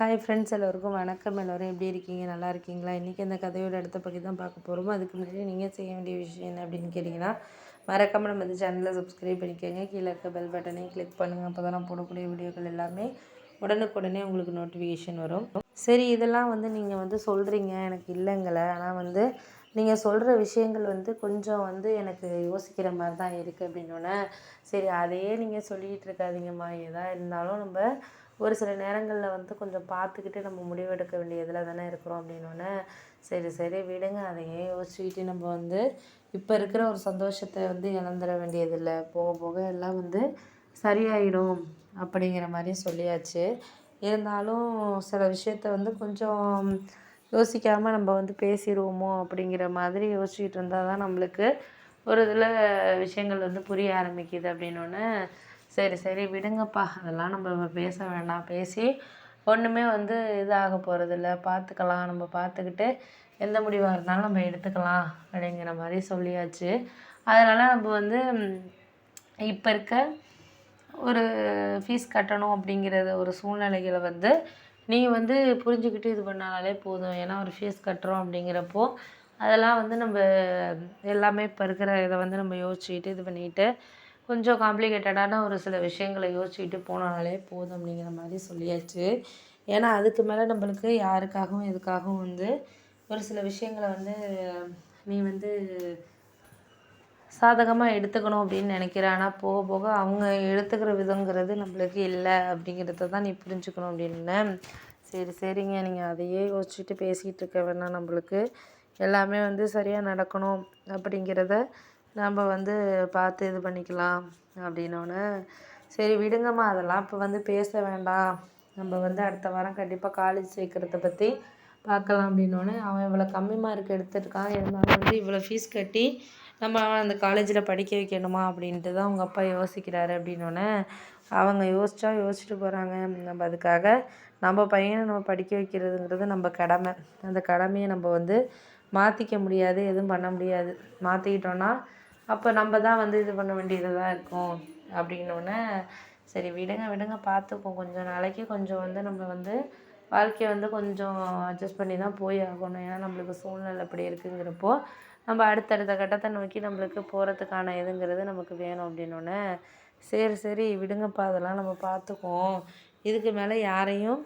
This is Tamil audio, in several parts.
ஹாய் ஃப்ரெண்ட்ஸ் எல்லோருக்கும் வணக்கம். எல்லோரும் எப்படி இருக்கீங்க? நல்லா இருக்கீங்களா? இன்றைக்கி இந்த கதையோட அடுத்த பற்றி தான் பார்க்க போகிறோமோ அதுக்கு முன்னாடி நீங்கள் செய்ய வேண்டிய விஷயம் என்ன அப்படின்னு கேட்டிங்கன்னா மறக்காமல் நம்ம இந்த சேனலை சப்ஸ்கிரைப் பண்ணிக்கோங்க. கீழே இருக்க பெல் பட்டனையும் கிளிக் பண்ணுங்கள் அப்போ தான் நான் போடக்கூடிய வீடியோக்கள் எல்லாமே உடனுக்குடனே உங்களுக்கு நோட்டிஃபிகேஷன் வரும். சரி இதெல்லாம் வந்து நீங்கள் வந்து சொல்கிறீங்க எனக்கு இல்லைங்களை ஆனால் வந்து நீங்கள் சொல்கிற விஷயங்கள் வந்து கொஞ்சம் வந்து எனக்கு யோசிக்கிற மாதிரி தான் இருக்குது அப்படின்னோடனே சரி அதையே நீங்கள் சொல்லிகிட்டு இருக்காதீங்கம்மா. எதாக இருந்தாலும் நம்ம ஒரு சில நேரங்களில் வந்து கொஞ்சம் பார்த்துக்கிட்டு நம்ம முடிவெடுக்க வேண்டிய இதில் தானே இருக்கிறோம் அப்படின்னோடனே சரி சரி விடுங்க அதையே யோசிச்சுக்கிட்டு நம்ம வந்து இப்போ இருக்கிற ஒரு சந்தோஷத்தை வந்து இழந்துட வேண்டியதில்லை. போக போக எல்லாம் வந்து சரியாயிடும் அப்படிங்கிற மாதிரி சொல்லியாச்சு. இருந்தாலும் சில விஷயத்த வந்து கொஞ்சம் யோசிக்காமல் நம்ம வந்து பேசிடுவோமோ அப்படிங்கிற மாதிரி யோசிச்சுட்டு இருந்தால் தான் நம்மளுக்கு ஒரு இதில் விஷயங்கள் வந்து புரிய ஆரம்பிக்குது அப்படின்னோடனே சரி சரி விடுங்கப்பா. அதெல்லாம் நம்ம பேச வேண்டாம் பேசி ஒன்றுமே வந்து இதாக போகிறதில்ல பார்த்துக்கலாம் நம்ம பார்த்துக்கிட்டு எந்த முடிவாக இருந்தாலும் நம்ம எடுத்துக்கலாம் அப்படிங்கிற மாதிரி சொல்லியாச்சு. அதனால் நம்ம வந்து இப்போ இருக்க ஒரு ஃபீஸ் கட்டணும் அப்படிங்கிறத ஒரு சூழ்நிலைகளை வந்து நீங்கள் வந்து புரிஞ்சுக்கிட்டு இது பண்ணாலே போதும். ஏன்னா ஒரு ஃபீஸ் கட்டுறோம் அப்படிங்கிறப்போ அதெல்லாம் வந்து நம்ம எல்லாமே இப்போ இருக்கிற இதை வந்து நம்ம யோசிச்சுக்கிட்டு இது பண்ணிக்கிட்டு கொஞ்சம் காம்ப்ளிகேட்டடான ஒரு சில விஷயங்களை யோசிச்சுக்கிட்டு போனாலே போதும் அப்படிங்கிற மாதிரி சொல்லியாச்சு. ஏன்னா அதுக்கு மேலே நம்மளுக்கு யாருக்காகவும் எதுக்காகவும் வந்து ஒரு சில விஷயங்களை வந்து நீ வந்து சாதகமாக எடுத்துக்கணும் அப்படின்னு நினைக்கிறேன் ஆனால் போக போக அவங்க எடுத்துக்கிற விதங்கிறது நம்மளுக்கு இல்லை அப்படிங்கிறத தான் நீ புரிஞ்சுக்கணும் அப்படின்னு. சரி சரிங்க. நீங்கள் அதையே யோசிச்சுட்டு பேசிகிட்டு இருக்க வேணாம் நம்மளுக்கு. எல்லாமே வந்து சரியாக நடக்கணும் அப்படிங்கிறத நம்ம வந்து பார்த்து இது பண்ணிக்கலாம் அப்படின்னோடனே சரி விடுங்கம்மா அதெல்லாம் இப்போ வந்து பேச வேண்டாம். நம்ம வந்து அடுத்த வாரம் கண்டிப்பாக காலேஜ் சேர்க்குறத பற்றி பார்க்கலாம் அப்படின்னோடனே அவன் இவ்வளோ கம்மி மார்க் எடுத்துருக்கான். இருந்தாலும் வந்து இவ்வளோ ஃபீஸ் கட்டி நம்ம அந்த காலேஜில் படிக்க வைக்கணுமா அப்படின்ட்டு தான் அவங்க அப்பா யோசிக்கிறாரு அப்படின்னோடனே அவங்க யோசித்தா யோசிச்சுட்டு போகிறாங்க நம்ம அதுக்காக நம்ம பையனை நம்ம படிக்க வைக்கிறதுங்கிறது நம்ம கடமை. அந்த கடமையை நம்ம வந்து மாற்றிக்க முடியாது எதுவும் பண்ண முடியாது. மாற்றிக்கிட்டோன்னா அப்போ நம்ம தான் வந்து இது பண்ண வேண்டியதாக இருக்கும். அப்படின்னோடனே சரி விடுங்க விடுங்க பார்த்துப்போம். கொஞ்சம் நாளைக்கு கொஞ்சம் வந்து நம்ம வந்து வாழ்க்கையை வந்து கொஞ்சம் அட்ஜஸ்ட் பண்ணி தான் போய் ஆகணும். ஏன்னா நம்மளுக்கு சூழ்நிலை அப்படி இருக்குங்கிறப்போ நம்ம அடுத்தடுத்த கட்டத்தை நோக்கி நம்மளுக்கு போகிறதுக்கான இதுங்கிறது நமக்கு வேணும் அப்படின்னோடனே சரி சரி விடுங்கப்பா அதெல்லாம் நம்ம பார்த்துக்குவோம். இதுக்கு மேலே யாரையும்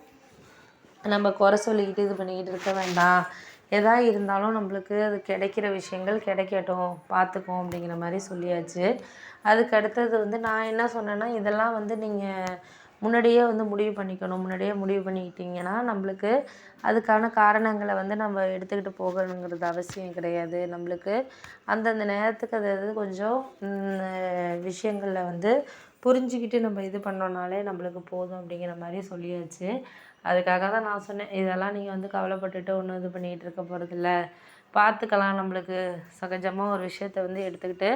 நம்ம குறை சொல்லிக்கிட்டு இது பண்ணிக்கிட்டு இருக்க வேண்டாம். எதா இருந்தாலும் நம்மளுக்கு அது கிடைக்கிற விஷயங்கள் கிடைக்கட்டும் பார்த்துக்குவோம் அப்படிங்கிற மாதிரி சொல்லியாச்சு. அதுக்கு அடுத்தது வந்து நான் என்ன சொன்னேன்னா இதெல்லாம் வந்து நீங்கள் முன்னாடியே வந்து முடிவு பண்ணிக்கணும். முன்னாடியே முடிவு பண்ணிக்கிட்டிங்கன்னா நம்மளுக்கு அதுக்கான காரணங்களை வந்து நம்ம எடுத்துக்கிட்டு போகணுங்கிறது அவசியம் கிடையாது. நம்மளுக்கு அந்தந்த நேரத்துக்கு அது கொஞ்சம் விஷயங்களில் வந்து புரிஞ்சுக்கிட்டு நம்ம இது பண்ணோன்னாலே நம்மளுக்கு போதும் அப்படிங்கிற மாதிரி சொல்லியாச்சு. அதுக்காக தான் நான் சொன்னேன் இதெல்லாம் நீங்கள் வந்து கவலைப்பட்டுட்டு ஒன்றும் இது பண்ணிகிட்டு இருக்க போகிறதில்ல பார்த்துக்கலாம் நம்மளுக்கு. சகஜமாக ஒரு விஷயத்த வந்து எடுத்துக்கிட்டு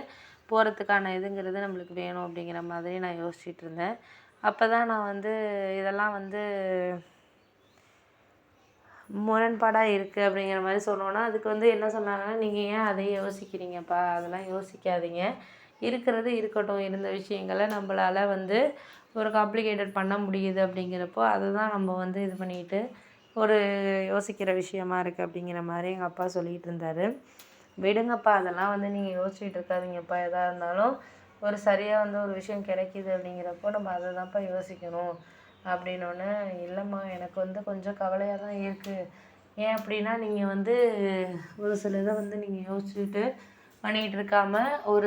போகிறதுக்கான இதுங்கிறது நம்மளுக்கு வேணும் அப்படிங்கிற மாதிரி நான் யோசிச்சுட்டு இருந்தேன். அப்போ தான் நான் வந்து இதெல்லாம் வந்து முரண்பாடாக இருக்குது அப்படிங்கிற மாதிரி சொன்னோன்னா அதுக்கு வந்து என்ன சொன்னாங்கன்னா நீங்கள் ஏன் அதை யோசிக்கிறீங்கப்பா? அதெல்லாம் யோசிக்காதீங்க. இருக்கிறது இருக்கட்டும். இருந்த விஷயங்களை நம்மளால வந்து ஒரு காம்ப்ளிகேட்டட் பண்ண முடியுது அப்படிங்கிறப்போ அதை தான் நம்ம வந்து இது பண்ணிக்கிட்டு ஒரு யோசிக்கிற விஷயமா இருக்குது அப்படிங்கிற மாதிரி எங்கள் அப்பா சொல்லிகிட்டு இருந்தார். விடுங்கப்பா அதெல்லாம் வந்து நீங்கள் யோசிச்சுட்டு இருக்காதிங்கப்பா. எதாக இருந்தாலும் ஒரு சரியாக வந்து ஒரு விஷயம் கிடைக்கிது அப்படிங்கிறப்போ நம்ம அதை தான்ப்பா யோசிக்கணும். அப்படின்னோடனே இல்லைம்மா எனக்கு வந்து கொஞ்சம் கவலையாக தான் இருக்குது ஏன் அப்படின்னா நீங்கள் வந்து ஒரு சில இதை வந்து நீங்கள் யோசிச்சுட்டு பண்ணிகிட்டு இருக்காமல் ஒரு